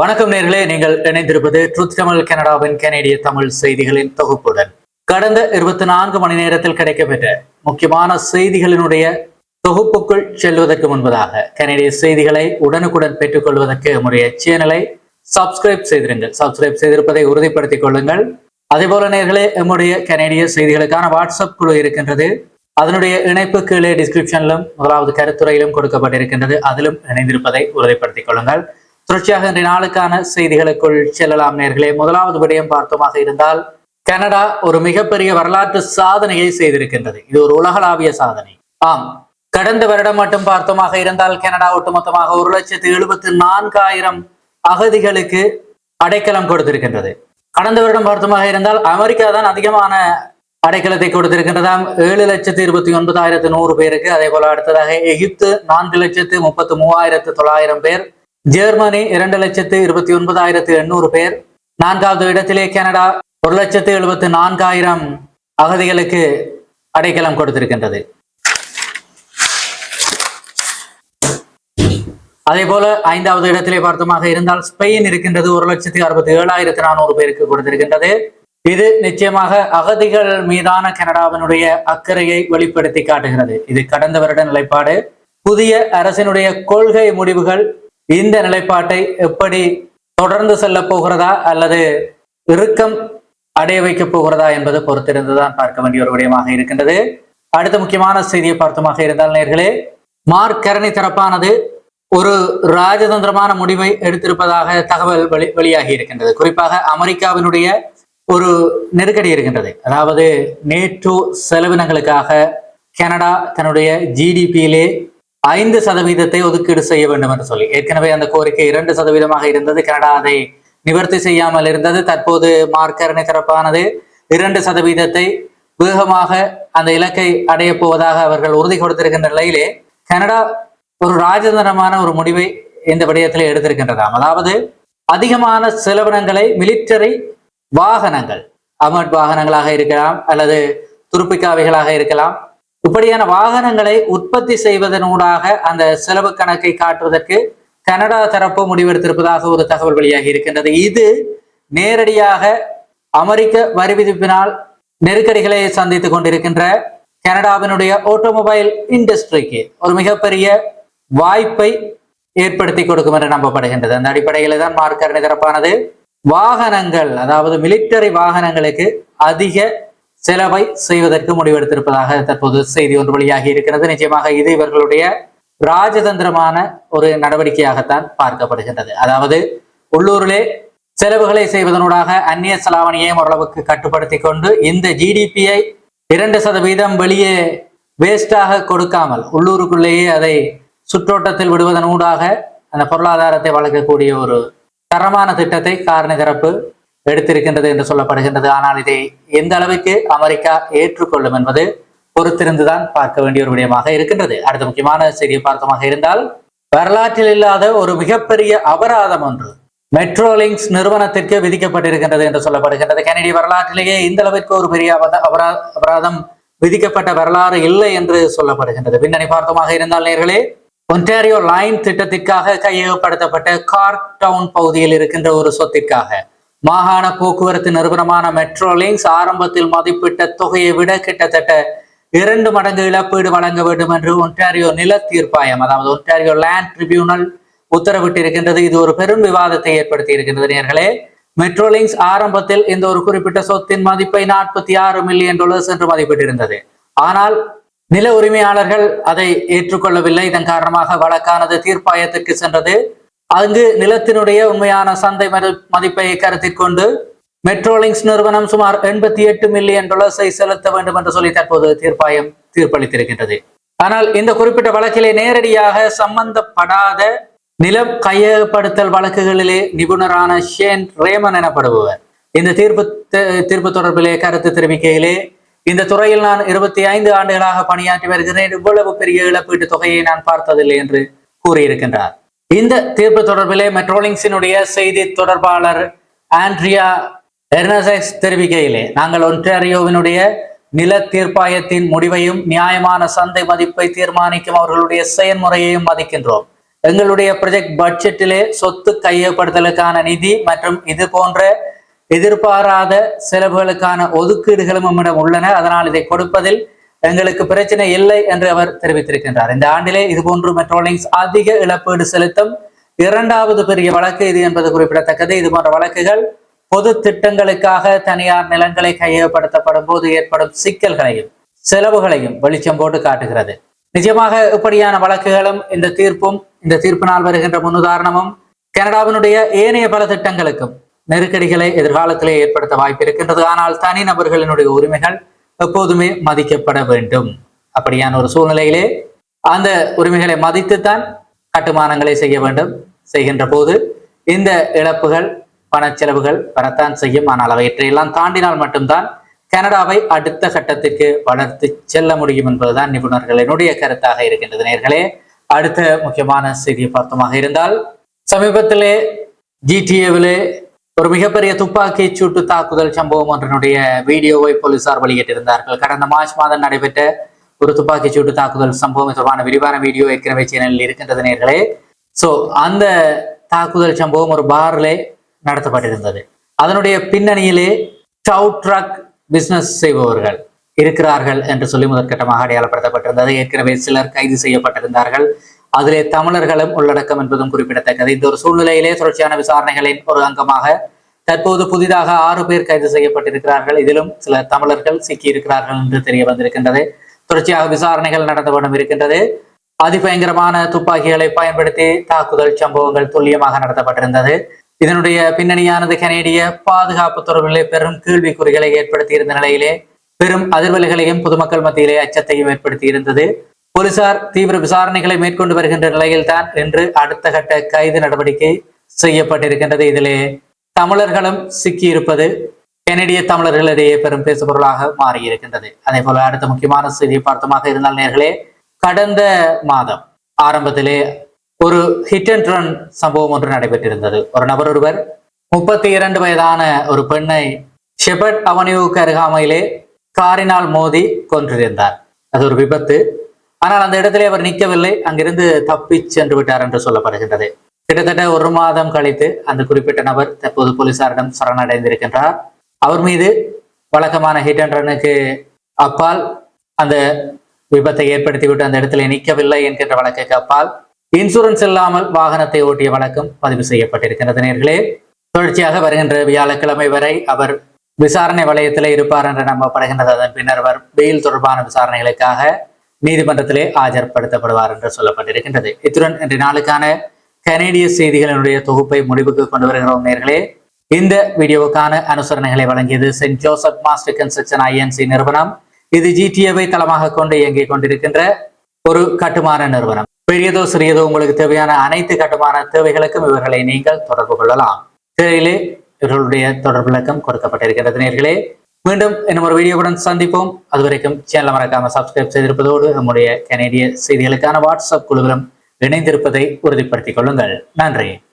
வணக்கம் நேர்களே நீங்கள் இணைந்திருப்பது ட்ரூத் தமிழ் கனடாவின் கனேடிய தமிழ் செய்திகளின் தொகுப்புடன். கடந்த இருபத்தி நான்கு மணி நேரத்தில் கிடைக்கப்பெற்ற முக்கியமான செய்திகளினுடைய தொகுப்புக்குள் செல்வதற்கு முன்பதாக கனேடிய செய்திகளை உடனுக்குடன் பெற்றுக்கொள்வதற்கு நம்முடைய சேனலை சப்ஸ்கிரைப் செய்திருங்கள். சப்ஸ்கிரைப் செய்திருப்பதை உறுதிப்படுத்திக் கொள்ளுங்கள். அதே போல நேர்களே நம்முடைய கனேடிய செய்திகளுக்கான வாட்ஸ்அப் குழு இருக்கின்றது. அதனுடைய இணைப்பு கீழே டிஸ்கிரிப்ஷனிலும் முதலாவது கருத்துறையிலும் கொடுக்கப்பட்டிருக்கின்றது. அதிலும் இணைந்திருப்பதை உறுதிப்படுத்திக் கொள்ளுங்கள். தொடர்ச்சியாக இன்றைய நாளுக்கான செய்திகளுக்குள் செல்லலாம் நேர்களே. முதலாவது விடயம் பார்த்தோமாக இருந்தால் கனடா ஒரு மிகப்பெரிய வரலாற்று சாதனையை செய்திருக்கின்றது. இது ஒரு உலகளாவிய சாதனை. ஆம் கடந்த வருடம் மட்டும் பார்த்தோமாக இருந்தால் கனடா ஒட்டுமொத்தமாக ஒரு லட்சத்து எழுபத்தி நான்காயிரம் அகதிகளுக்கு அடைக்கலம் கொடுத்திருக்கின்றது. கடந்த வருடம் பார்த்தோமாக இருந்தால் அமெரிக்கா தான் அதிகமான அடைக்கலத்தை கொடுத்திருக்கின்றதாம் ஏழு லட்சத்து இருபத்தி ஒன்பதாயிரத்து நூறு பேருக்கு. அதே போல அடுத்ததாக எகிப்து நான்கு லட்சத்து முப்பத்து மூவாயிரத்து தொள்ளாயிரம் பேர். ஜெர்மனி இரண்டு லட்சத்து இருபத்தி ஒன்பதாயிரத்து எண்ணூறு பேர். நான்காவது இடத்திலே கனடா ஒரு லட்சத்து எழுபத்து நான்காயிரம் அகதிகளுக்கு அடைக்கலம் கொடுத்திருக்கின்றது. அதே போல ஐந்தாவது இடத்திலே பார்த்தோமாக இருந்தால் ஸ்பெயின் இருக்கின்றது ஒரு லட்சத்தி அறுபத்தி ஏழாயிரத்தி நானூறு பேருக்கு கொடுத்திருக்கின்றது. இது நிச்சயமாக அகதிகள் மீதான கனடாவினுடைய அக்கறையை வெளிப்படுத்தி காட்டுகிறது. இது கடந்த வருட நிலைப்பாடு. புதிய அரசினுடைய கொள்கை முடிவுகள் இந்த நிலைப்பாட்டை எப்படி தொடர்ந்து செல்ல போகிறதா அல்லது இறுக்கம் அடைய வைக்கப் போகிறதா என்பது பொறுத்திருந்துதான் பார்க்க வேண்டிய ஒரு விடயமாக இருக்கின்றது. அடுத்த முக்கியமான செய்தியை பார்த்துமாக இருந்தால் நேர்களே மார்க் கரணி தரப்பானது ஒரு ராஜதந்திரமான முடிவை எடுத்திருப்பதாக தகவல் வெளி வெளியாகி இருக்கின்றது. குறிப்பாக அமெரிக்காவினுடைய ஒரு நெருக்கடி இருக்கின்றது. அதாவது நேட்டோ செலவினங்களுக்காக கனடா தன்னுடைய ஜிடிபியிலே ஐந்து சதவீதத்தை ஒதுக்கீடு செய்ய வேண்டும் என்று சொல்லி. ஏற்கனவே அந்த கோரிக்கை இரண்டு சதவீதமாக இருந்தது. கனடா அதை நிவர்த்தி செய்யாமல் இருந்தது. தற்போது மார்க்கரணை தரப்பானது இரண்டு சதவீதத்தை வேகமாக அந்த இலக்கை அடைய போவதாக அவர்கள் உறுதி கொடுத்திருக்கின்ற நிலையிலே கனடா ஒரு ராஜதந்திரமான ஒரு முடிவை இந்த விடயத்தில் எடுத்திருக்கின்றதாம். அதாவது அதிகமான செலவினங்களை மிலிட்டரி வாகனங்கள் அமட் வாகனங்களாக இருக்கலாம் அல்லது துருப்பிக்காவைகளாக இருக்கலாம். இப்படியான வாகனங்களை உற்பத்தி செய்வதனூடாக அந்த செலவு கணக்கை காட்டுவதற்கு கனடா தரப்பு முடிவெடுத்திருப்பதாக ஒரு தகவல் வெளியாகி இருக்கின்றது. இது நேரடியாக அமெரிக்க வரி விதிப்பினால் நெருக்கடிகளை சந்தித்துக் கொண்டிருக்கின்ற கனடாவினுடைய ஆட்டோமொபைல் இண்டஸ்ட்ரிக்கு ஒரு மிகப்பெரிய வாய்ப்பை ஏற்படுத்தி கொடுக்கும் என்று நம்பப்படுகின்றது. அந்த அடிப்படையில தான் மார்க்கரணி தரப்பானது வாகனங்கள் அதாவது மிலிட்டரி வாகனங்களுக்கு அதிக செலவை செய்வதற்கு முடிவெடுத்திருப்பதாக தற்போது செய்தி ஒன்று வெளியாகி இருக்கிறது. நிச்சயமாக இது இவர்களுடைய ராஜதந்திரமான ஒரு நடவடிக்கையாகத்தான் பார்க்கப்படுகின்றது. அதாவது உள்ளூரிலே செலவுகளை செய்வதனூடாக அந்நிய செலாவணியை ஓரளவுக்கு கட்டுப்படுத்தி கொண்டு இந்த ஜிடிபியை இரண்டு சதவீதம் வெளியே வேஸ்டாக கொடுக்காமல் உள்ளூருக்குள்ளேயே அதை சுற்றோட்டத்தில் விடுவதனூடாக அந்த பொருளாதாரத்தை வளர்க்கக்கூடிய ஒரு தரமான திட்டத்தை காரணி தரப்பு எடுத்திருக்கின்றது என்று சொல்லப்படுகின்றது. ஆனால் இதை எந்த அளவுக்கு அமெரிக்கா ஏற்றுக்கொள்ளும் என்பது பொறுத்திருந்துதான் பார்க்க வேண்டிய ஒரு விடயமாக இருக்கின்றது. அடுத்த முக்கியமான செய்தியை பார்த்தமாக இருந்தால் வரலாற்றில் இல்லாத ஒரு மிகப்பெரிய அபராதம் ஒன்று மெட்ரோலிங்ஸ் நிறுவனத்திற்கு விதிக்கப்பட்டிருக்கின்றது என்று சொல்லப்படுகின்றது. கனடிய வரலாற்றிலேயே இந்த அளவிற்கு ஒரு பெரிய அபரா அபராதம் விதிக்கப்பட்ட வரலாறு இல்லை என்று சொல்லப்படுகின்றது. பின்னணி பார்த்தமாக இருந்தால் நேர்களே ஒன்டாரியோ லைன் திட்டத்திற்காக கையகப்படுத்தப்பட்ட கார்க் டவுன் பகுதியில் இருக்கின்ற ஒரு சொத்திற்காக மாகாண போக்குவரத்து நிறுவனமான மெட்ரோலிங்ஸ் ஆரம்பத்தில் மதிப்பிட்ட தொகையை விட கிட்டத்தட்ட இரண்டு மடங்கு இழப்பீடு வழங்க வேண்டும் என்று ஒன்டாரியோ நில தீர்ப்பாயம் அதாவது ஒன்டாரியோ லேண்ட் ட்ரிபியூனல் உத்தரவிட்டிருக்கின்றது. இது ஒரு பெரும் விவாதத்தை ஏற்படுத்தி இருக்கின்றது நேர்களே. மெட்ரோலிங்ஸ் ஆரம்பத்தில் இந்த ஒரு குறிப்பிட்ட சொத்தின் மதிப்பை நாற்பத்தி ஆறு மில்லியன் டாலர்ஸ் என்று மதிப்பிட்டிருந்தது. ஆனால் நில உரிமையாளர்கள் அதை ஏற்றுக்கொள்ளவில்லை. இதன் காரணமாக வழக்கானது தீர்ப்பாயத்திற்கு சென்றது. அங்கு நிலத்தினுடைய உண்மையான சந்தை மதிப்பை கருத்தில் கொண்டு மெட்ரோலிங்ஸ் நிறுவனம் சுமார் எண்பத்தி எட்டு மில்லியன் டாலர்ஸை செலுத்த வேண்டும் என்று சொல்லி தற்போது தீர்ப்பாயம் தீர்ப்பளித்திருக்கின்றது. ஆனால் இந்த குறிப்பிட்ட வழக்கிலே நேரடியாக சம்பந்தப்படாத நிலம் கையகப்படுத்தல் வழக்குகளிலே நிபுணரான ஷேன் ரேமன் எனப்படுபவர். இந்த தீர்ப்பு தீர்ப்பு தொடர்பிலே கருத்து தெரிவிக்கையிலே இந்த துறையில் நான் இருபத்தி ஐந்து ஆண்டுகளாக பணியாற்றி வருகிறேன். இவ்வளவு பெரிய இழப்பீட்டு தொகையை நான் பார்த்ததில்லை என்று கூறியிருக்கின்றார். இந்த தீர்ப்பு தொடர்பிலே மெட்ரோலிங்ஸினுடைய செய்தி தொடர்பாளர் ஆண்ட்ரியா எர்னசெக்ஸ் தெரிவிக்கையிலே நாங்கள் ஒன்றாரியோவினுடைய நில தீர்ப்பாயத்தின் முடிவையும் நியாயமான சந்தை மதிப்பை தீர்மானிக்கும் அவர்களுடைய செயல்முறையையும் மதிக்கின்றோம். எங்களுடைய ப்ரொஜெக்ட் பட்ஜெட்டிலே சொத்து கையப்படுத்தலுக்கான நிதி மற்றும் இது போன்ற எதிர்பாராத செலவுகளுக்கான ஒதுக்கீடுகளும் நம்மிடம் உள்ளன. அதனால் இதை கொடுப்பதில் எங்களுக்கு பிரச்சனை இல்லை என்று அவர் தெரிவித்திருக்கின்றார். இந்த ஆண்டிலே இதுபோன்று மெட்ரோலிங்ஸ் அதிக இழப்பீடு செலுத்தும் இரண்டாவது பெரிய வழக்கு இது என்பது குறிப்பிடத்தக்கது. இது போன்ற வழக்குகள் பொது திட்டங்களுக்காக தனியார் நிலங்களை கையகப்படுத்தப்படும் போது ஏற்படும் சிக்கல்களையும் செலவுகளையும் வெளிச்சம் போட்டு காட்டுகிறது. நிஜமாக இப்படியான வழக்குகளும் இந்த தீர்ப்பும் இந்த தீர்ப்பினால் வருகின்ற முன்னுதாரணமும் கனடாவினுடைய ஏனைய பல திட்டங்களுக்கும் நெருக்கடிகளை எதிர்காலத்திலே ஏற்படுத்த வாய்ப்பு இருக்கின்றது ஆனால் தனிநபர்களினுடைய உரிமைகள் எப்போதுமே மதிக்கப்பட வேண்டும். அப்படியான ஒரு சூழ்நிலையிலே அந்த உரிமைகளை மதித்துத்தான் கட்டுமானங்களை செய்ய வேண்டும். செய்கின்ற போது இந்த இழப்புகள் பணச்செலவுகள் வரத்தான் செய்யும். ஆனால் அவற்றையெல்லாம் தாண்டினால் மட்டும்தான் கனடாவை அடுத்த கட்டத்திற்கு வளர்த்து செல்ல முடியும் என்பதுதான் நிபுணர்களினுடைய கருத்தாக இருக்கின்றது. நேர்களே அடுத்த முக்கியமான செய்தியை பார்த்தமாக இருந்தால் சமீபத்திலே ஜிடிஏவிலே ஒரு மிகப்பெரிய துப்பாக்கி சூட்டு தாக்குதல் சம்பவம் ஒன்றினுடைய வீடியோவை போலீசார் வெளியிட்டிருந்தார்கள். கடந்த மார்ச் மாதம் நடைபெற்ற ஒரு துப்பாக்கி சூட்டு தாக்குதல் சம்பவம் தொடர்பான விரிவான வீடியோ ஏற்கனவே சேனலில் இருக்கின்றது நேர்களே. சோ அந்த தாக்குதல் சம்பவம் ஒரு பார்லே நடத்தப்பட்டிருந்தது. அதனுடைய பின்னணியிலே டவு ட்ரக் பிசினஸ் செய்பவர்கள் இருக்கிறார்கள் என்று சொல்லி முதற்கட்டமாக அடையாளப்படுத்தப்பட்டிருந்தது. ஏற்கனவே சிலர் கைது செய்யப்பட்டிருந்தார்கள். அதிலே தமிழர்களும் உள்ளடக்கம் என்பதும் குறிப்பிடத்தக்கது. இந்த ஒரு சூழ்நிலையிலே தொடர்ச்சியான விசாரணைகளின் ஒரு அங்கமாக தற்போது புதிதாக ஆறு பேர் கைது செய்யப்பட்டிருக்கிறார்கள். இதிலும் சில தமிழர்கள் சிக்கியிருக்கிறார்கள் என்று தெரிய வந்திருக்கின்றது. தொடர்ச்சியாக விசாரணைகள் நடந்து கொண்டும் இருக்கின்றது. அதிபயங்கரமான துப்பாக்கிகளை பயன்படுத்தி தாக்குதல் சம்பவங்கள் துல்லியமாக நடத்தப்பட்டிருந்தது. இதனுடைய பின்னணியானது கனேடிய பாதுகாப்பு தொடர்பிலே பெரும் கேள்விக்குறிகளை ஏற்படுத்தி இருந்த நிலையிலே பெரும் அதிர்வலைகளையும் பொதுமக்கள் மத்தியிலே அச்சத்தையும் ஏற்படுத்தி இருந்தது போலீசார் தீவிர விசாரணைகளை மேற்கொண்டு வருகின்ற நிலையில்தான் இன்று அடுத்த கட்ட கைது நடவடிக்கை செய்யப்பட்டிருக்கின்றது. இதிலே தமிழர்களும் சிக்கியிருப்பது கெனடிய தமிழர்களிடையே பெரும் பேசுபொருளாக மாறியிருக்கின்றது. அதே போல அடுத்த முக்கியமான செய்தியை பார்த்தமாக இருந்தால் நேர்களே கடந்த மாதம் ஆரம்பத்திலே ஒரு ஹிட் அண்ட் ரன் சம்பவம் ஒன்று நடைபெற்றிருந்தது. ஒரு நபர் ஒருவர் முப்பத்தி இரண்டு வயதான ஒரு பெண்ணை ஷெபர்ட் அவனியூக்கு அருகாமையிலே காரினால் மோதி கொன்றிருந்தார். அது ஒரு விபத்து. ஆனால் அந்த இடத்திலே அவர் நிற்கவில்லை. அங்கிருந்து தப்பி சென்று விட்டார் என்று சொல்லப்படுகின்றது. கிட்டத்தட்ட ஒரு மாதம் கழித்து அந்த குறிப்பிட்ட நபர் தற்போது போலீசாரிடம் சரணடைந்திருக்கின்றார். அவர் மீது வழக்கமான ஹிட் அண்ட் ரனுக்கு அப்பால் அந்த விபத்தை ஏற்படுத்திவிட்டு அந்த இடத்திலே நிற்கவில்லை என்கின்ற வழக்குக்கு அப்பால் இன்சூரன்ஸ் இல்லாமல் வாகனத்தை ஓட்டிய வழக்கம் பதிவு செய்யப்பட்டிருக்கிறது நேர்களே. தொடர்ச்சியாக வருகின்ற வியாழக்கிழமை வரை அவர் விசாரணை வலயத்திலே இருப்பார் என்று நம்பப்படுகின்றது. அதன் பின்னர் அவர் பெயில் தொடர்பான விசாரணைகளுக்காக நீதிமன்றத்திலே ஆஜர்படுத்தப்படுவார் என்று சொல்லப்பட்டிருக்கின்றது. இத்துடன் இன்றைய நாளுக்கான கனேடிய செய்திகளினுடைய தொகுப்பை முடிவுக்கு கொண்டு வருகிறோம் நேர்களே. இந்த வீடியோவுக்கான அனுசரணைகளை வழங்கியது Saint Joseph master construction INC நிறுவனம். இது ஜிடிஏவை தளமாக கொண்டு இயங்கிக் கொண்டிருக்கின்ற ஒரு கட்டுமான நிறுவனம். பெரியதோ சிறியதோ உங்களுக்கு தேவையான அனைத்து கட்டுமான தேவைகளுக்கும் இவர்களை நீங்கள் தொடர்பு கொள்ளலாம். திரையிலே இவர்களுடைய தொடர்பு விளக்கம் கொடுக்கப்பட்டிருக்கிறது நேர்களே. மீண்டும் இன்னும் ஒரு வீடியோவுடன் சந்திப்போம். அதுவரைக்கும் சேனலை மறக்காம சப்ஸ்கிரைப் செய்திருப்பதோடு நம்முடைய கனேடிய செய்திகளுக்கான வாட்ஸ்அப் குழுவிலும் இணைந்திருப்பதை உறுதிப்படுத்திக் கொள்ளுங்கள். நன்றி.